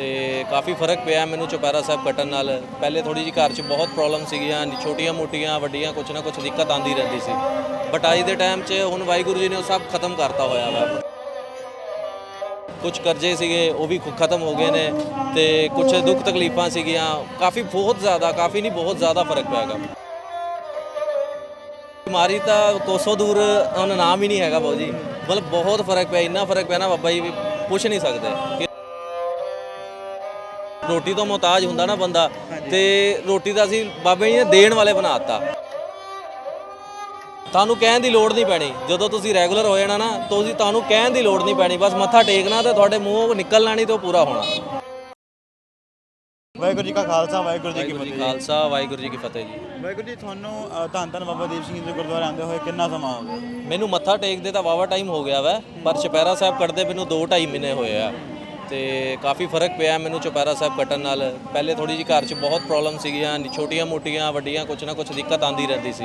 ਤੇ ਕਾਫੀ ਫ਼ਰਕ ਪਿਆ ਮੈਨੂੰ ਚੁਪੈਰਾ ਸਾਹਿਬ ਕੱਟਣ ਨਾਲ। ਪਹਿਲੇ ਥੋੜੀ ਜਿਹੀ ਘਰ 'ਚ ਬਹੁਤ ਪ੍ਰੋਬਲਮ ਸੀਗੀਆਂ, ਛੋਟੀਆਂ ਮੋਟੀਆਂ, ਵੱਡੀਆਂ ਕੁਛ ਨਾ ਕੁਛ ਦਿੱਕਤ ਆਂਦੀ ਰਹਿੰਦੀ ਸੀ। ਬਟ ਅੱਜ ਦੇ ਟਾਈਮ 'ਚ ਹੁਣ ਵਾਹਿਗੁਰੂ ਜੀ ਨੇ ਉਹ ਸਭ ਖਤਮ ਕਰਤਾ ਹੋਇਆ ਵਾ। ਕੁਝ ਕਰਜ਼ੇ ਸੀਗੇ, ਉਹ ਵੀ ਖਤਮ ਹੋ ਗਏ ਨੇ ਤੇ ਕੁਝ ਦੁੱਖ ਤਕਲੀਫਾਂ ਸੀਗੀਆਂ। ਕਾਫੀ ਬਹੁਤ ਜ਼ਿਆਦਾ, ਕਾਫੀ ਨਹੀਂ, ਬਹੁਤ ਜ਼ਿਆਦਾ ਫ਼ਰਕ ਪਿਆ ਹੈਗਾ। ਬਿਮਾਰੀ ਤਾਂ ਕੋਸੋਂ ਦੂਰ, ਉਹਦਾ ਨਾਮ ਹੀ ਨਹੀਂ ਹੈਗਾ ਬਾਊ ਜੀ। ਮਤਲਬ ਬਹੁਤ ਫ਼ਰਕ ਪਿਆ, ਇੰਨਾ ਫ਼ਰਕ ਪਿਆ ਨਾ ਬਾਬਾ ਜੀ, ਵੀ ਪੁੱਛ ਨਹੀਂ ਸਕਦੇ। ਰੋਟੀ ਤੋਂ ਮੁਹਤਾਜ ਹੁੰਦਾ ਨਾ ਬੰਦਾ ਤੇ ਰੋਟੀ ਦਾ ਅਸੀਂ ਬਾਬੇ ਜੀ ਨੇ ਦੇਣ ਵਾਲੇ ਬਣਾਤਾ ਤੁਹਾਨੂੰ ਕਹਿਣ ਦੀ ਲੋੜ ਨਹੀਂ ਪੈਣੀ। ਜਦੋਂ ਤੁਸੀਂ ਰੈਗੂਲਰ ਹੋ ਜਾਣਾ ਨਾ ਤੁਸੀਂ ਤੁਹਾਨੂੰ ਕਹਿਣ ਦੀ ਲੋੜ ਨਹੀਂ ਪੈਣੀ। ਬਸ ਮੱਥਾ ਟੇਕਣਾ ਤੇ ਤੁਹਾਡੇ ਮੂੰਹੋਂ ਨਿਕਲਣਾ ਨਹੀਂ ਤੇ ਉਹ ਪੂਰਾ ਹੋਣਾ। ਵਾਹਿਗੁਰੂ ਜੀ ਕਾ ਖਾਲਸਾ ਵਾਹਿਗੁਰੂ ਜੀ ਕੀ ਵਾਹਿਗੁਰੂ ਜੀ ਫਤਿਹ। ਖਾਲਸਾ ਵਾਹਿਗੁਰੂ ਜੀ ਕੀ ਫਤਿਹ ਜੀ। ਵਾਹਿਗੁਰੂ ਜੀ ਤੁਹਾਨੂੰ ਅ, ਧੰਨ ਧੰਨ ਬਾਬਾ ਦੀਪ ਸਿੰਘ ਜੀ ਦੇ ਗੁਰਦੁਆਰੇ ਆਉਂਦੇ ਹੋਏ ਕਿੰਨਾ ਸਮਾਂ ਹੋ ਗਿਆ? ਮੈਨੂੰ ਮੱਥਾ ਟੇਕਦੇ ਤਾਂ ਵਾਵਾ ਟਾਈਮ ਹੋ ਗਿਆ ਵਾ ਪਰ ਚੁਪਹਿਰਾ ਸਾਹਿਬ ਕੱਟਦੇ ਮੈਨੂੰ 2.5 ਮਹੀਨੇ ਹੋਏ ਆ। ਤੇ ਕਾਫੀ ਫ਼ਰਕ ਪਿਆ ਮੈਨੂੰ ਚੁਪਹਿਰਾ ਸਾਹਿਬ ਕੱਟਣ ਨਾਲ। ਪਹਿਲੇ ਥੋੜੀ ਜਿਹੀ ਘਰ 'ਚ ਬਹੁਤ ਪ੍ਰੋਬਲਮ ਸੀਗੀਆਂ, ਛੋਟੀਆਂ ਮੋਟੀਆਂ, ਵੱਡੀਆਂ ਕੁਛ ਨਾ ਕੁਛ ਦਿੱਕਤ ਆਂਦੀ ਰਹਿੰਦੀ ਸੀ।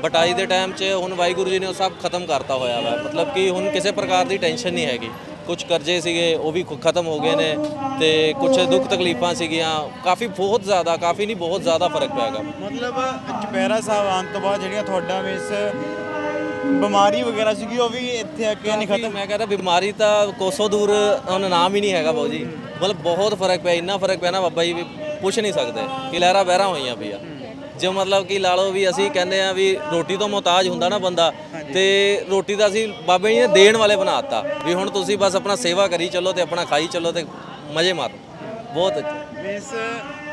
ਬਟ ਅੱਜ ਦੇ ਟਾਈਮ 'ਚ ਹੁਣ ਵਾਹਿਗੁਰੂ ਜੀ ਨੇ ਉਹ ਸਭ ਖਤਮ ਕਰਤਾ ਹੋਇਆ ਵਾ। ਮਤਲਬ ਕਿ ਹੁਣ ਕਿਸੇ ਪ੍ਰਕਾਰ ਦੀ ਟੈਨਸ਼ਨ ਨਹੀਂ ਹੈਗੀ। ਕੁਝ ਕਰਜ਼ੇ ਸੀਗੇ, ਉਹ ਵੀ ਖੁ- ਖਤਮ ਹੋ ਗਏ ਨੇ ਤੇ ਕੁਝ ਦੁੱਖ ਤਕਲੀਫਾਂ ਸੀਗੀਆਂ। ਕਾਫੀ ਬਹੁਤ ਜ਼ਿਆਦਾ, ਕਾਫੀ ਨਹੀਂ, ਬਹੁਤ ਜ਼ਿਆਦਾ ਫ਼ਰਕ ਪਿਆ ਹੈਗਾ। ਮਤਲਬ ਚੁਪਹਿਰਾ ਸਾਹਿਬ ਆਉਣ ਤੋਂ ਬਾਅਦ ਜਿਹੜੀਆਂ ਤੁਹਾਡਾ ਵੀ ਇਸ ਬਿਮਾਰੀ ਵਗੈਰਾ ਸੀਗੀ ਉਹ ਵੀ ਇੱਥੇ ਆ ਕੇ ਨਹੀਂ ਖਤਮ? ਮੈਂ ਕਹਿੰਦਾ ਬਿਮਾਰੀ ਤਾਂ ਕੋਸੋਂ ਦੂਰ ਉਹਦਾ ਨਾਮ ਹੀ ਨਹੀਂ ਹੈਗਾ ਬਾਊ ਜੀ। ਮਤਲਬ ਬਹੁਤ ਫ਼ਰਕ ਪਿਆ ਇੰਨਾ ਫ਼ਰਕ ਪਿਆ ਨਾ ਬਾਬਾ ਜੀ ਵੀ ਪੁੱਛ ਨਹੀਂ ਸਕਦੇ ਕਿ ਲਹਿਰਾ ਬਹਿਰਾ ਹੋਈਆਂ ਪਈਆਂ। ਜੋ ਮਤਲਬ ਕਿ ਲਾ ਲਓ ਵੀ ਅਸੀਂ ਕਹਿੰਦੇ ਆ ਵੀ ਰੋਟੀ ਤੋਂ ਮੁਹਤਾਜ ਹੁੰਦਾ ਨਾ ਬੰਦਾ ਤੇ ਰੋਟੀ ਦਾ ਅਸੀਂ ਬਾਬੇ ਜੀ ਨੇ ਦੇਣ ਵਾਲੇ ਬਣਾਤਾ ਵੀ ਹੁਣ ਤੁਸੀਂ ਬਸ ਆਪਣਾ ਸੇਵਾ ਕਰੀ ਚੱਲੋ ਤੇ ਆਪਣਾ ਖਾਈ ਚੱਲੋ ਤੇ ਮਜ਼ੇ ਮਾਰੋ। ਬਹੁਤ ਅੱਛਾ। ਮੀਨਸ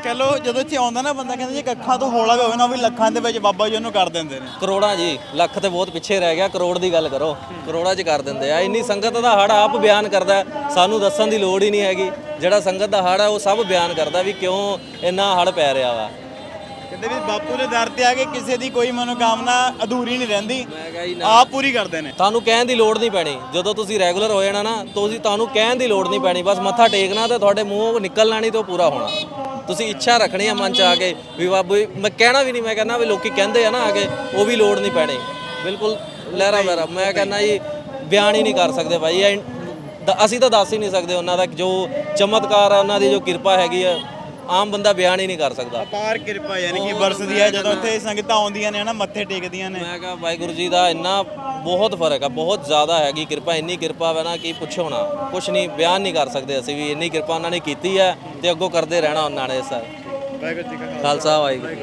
ਕਹ ਲੋ ਜਦੋਂ ਇੱਥੇ ਆਉਂਦਾ ਨਾ ਬੰਦਾ ਕਹਿੰਦਾ ਜੇ ਅੱਖਾਂ ਤੋਂ ਹੋਲਾ ਵੀ ਹੋਵੇ ਨਾ ਉਹ ਵੀ ਲੱਖਾਂ ਦੇ ਵਿੱਚ ਬਾਬਾ ਜੀ ਉਹਨੂੰ ਕਰ ਦਿੰਦੇ ਨੇ। ਕਰੋੜਾਂ ਜੀ ਲੱਖ ਤੇ ਬਹੁਤ ਪਿੱਛੇ ਰਹਿ ਗਿਆ ਕਰੋੜ ਦੀ ਗੱਲ ਕਰੋ। ਕਰੋੜਾਂ 'ਚ ਕਰ ਦਿੰਦੇ ਆ। ਇੰਨੀ ਸੰਗਤ ਦਾ ਹੜ ਆਪ ਬਿਆਨ ਕਰਦਾ ਹੈ, ਸਾਨੂੰ ਦੱਸਣ ਦੀ ਲੋੜ ਹੀ ਨਹੀਂ ਹੈਗੀ। ਜਿਹੜਾ ਸੰਗਤ ਦਾ ਹੜ ਹੈ ਉਹ ਸਭ ਬਿਆਨ ਕਰਦਾ ਵੀ ਕਿਉਂ ਇੰਨਾ ਹੜ ਪੈ ਰਿਹਾ ਵਾ। ਕਹਿੰਦੇ ਵੀ ਬਾਪੂ ਦੇ ਦਰ ਤੇ ਆ ਕੇ ਕਿਸੇ ਦੀ ਕੋਈ ਮਨੋਕਾਮਨਾ ਅਧੂਰੀ ਨਹੀਂ ਰਹਿੰਦੀ। ਆਪ ਪੂਰੀ ਕਰਦੇ ਨੇ। ਤੁਹਾਨੂੰ ਕਹਿਣ ਦੀ ਲੋੜ ਨਹੀਂ ਪੈਣੀ। ਜਦੋਂ ਤੁਸੀਂ ਰੈਗੂਲਰ ਹੋ ਜਾਣਾ ਨਾ ਤੁਸੀਂ ਤੁਹਾਨੂੰ ਕਹਿਣ ਦੀ ਲੋੜ ਨਹੀਂ ਪੈਣੀ। ਬਸ ਮੱਥਾ ਟੇਕਣਾ ਤੇ ਤੁਹਾਡੇ ਮੂੰਹੋਂ ਨਿਕਲਣਾ ਨਹੀਂ ਤੇ ਉਹ ਪੂਰਾ ਹੋਣਾ। ਤੁਸੀਂ ਇੱਛਾ ਰੱਖਣੀ ਆ ਮਨ ਚ ਆ ਕੇ ਵੀ ਬਾਬੂ ਮੈਂ ਕਹਿਣਾ ਵੀ ਨਹੀਂ ਮੈਂ ਕਹਿੰਦਾ ਵੀ ਲੋਕੀ ਕਹਿੰਦੇ ਆ ਨਾ ਆ ਕੇ ਉਹ ਵੀ ਲੋੜ ਨਹੀਂ ਪੈਣੀ। ਬਿਲਕੁਲ ਲਹਿਰਾ ਬਹਿਰਾ ਮੈਂ ਕਹਿੰਦਾ ਜੀ ਬਿਆਨ ਹੀ ਨਹੀਂ ਕਰ ਸਕਦੇ ਭਾਈ। ਅਸੀਂ ਤਾਂ ਦੱਸ ਹੀ ਨਹੀਂ ਸਕਦੇ ਉਹਨਾਂ ਦਾ ਜੋ ਚਮਤਕਾਰ ਆ ਉਹਨਾਂ ਦੀ ਜੋ ਕਿਰਪਾ ਹੈਗੀ ਆ। ਆਮ ਬੰਦਾ ਬਿਆਨ ਹੀ ਨਹੀਂ ਕਰ ਸਕਦਾ। ਅਪਾਰ ਕਿਰਪਾ ਯਾਨੀ ਕਿ ਵਰਸਦੀ ਹੈ ਜਦੋਂ ਇੱਥੇ ਸੰਗਤਾਂ ਆਉਂਦੀਆਂ ਨੇ ਹਨਾ ਮੱਥੇ ਟੇਕਦੀਆਂ ਨੇ। ਮੈਂ ਕਹਾ ਵਾਹਿਗੁਰੂ ਜੀ ਦਾ ਇੰਨਾ ਬਹੁਤ ਫ਼ਰਕ ਆ ਬਹੁਤ ਜ਼ਿਆਦਾ ਹੈਗੀ ਕਿਰਪਾ ਇੰਨੀ ਕਿਰਪਾ ਹੈ ਨਾ ਕਿ ਪੁੱਛੋ ਨਾ ਕੁਛ ਨਹੀਂ ਬਿਆਨ ਨਹੀਂ ਕਰ ਸਕਦੇ ਅਸੀਂ ਵੀ ਇੰਨੀ ਕਿਰਪਾ ਉਹਨਾਂ ਨੇ ਕੀਤੀ ਹੈ ਤੇ ਅੱਗੋਂ ਕਰਦੇ ਰਹਿਣਾ ਉਹਨਾਂ ਨੇ ਸਰ ਵਾਹਿਗੁਰੂ ਜੀ ਕਾ ਖਾਲਸਾ। ਵਾਹਿਗੁਰੂ।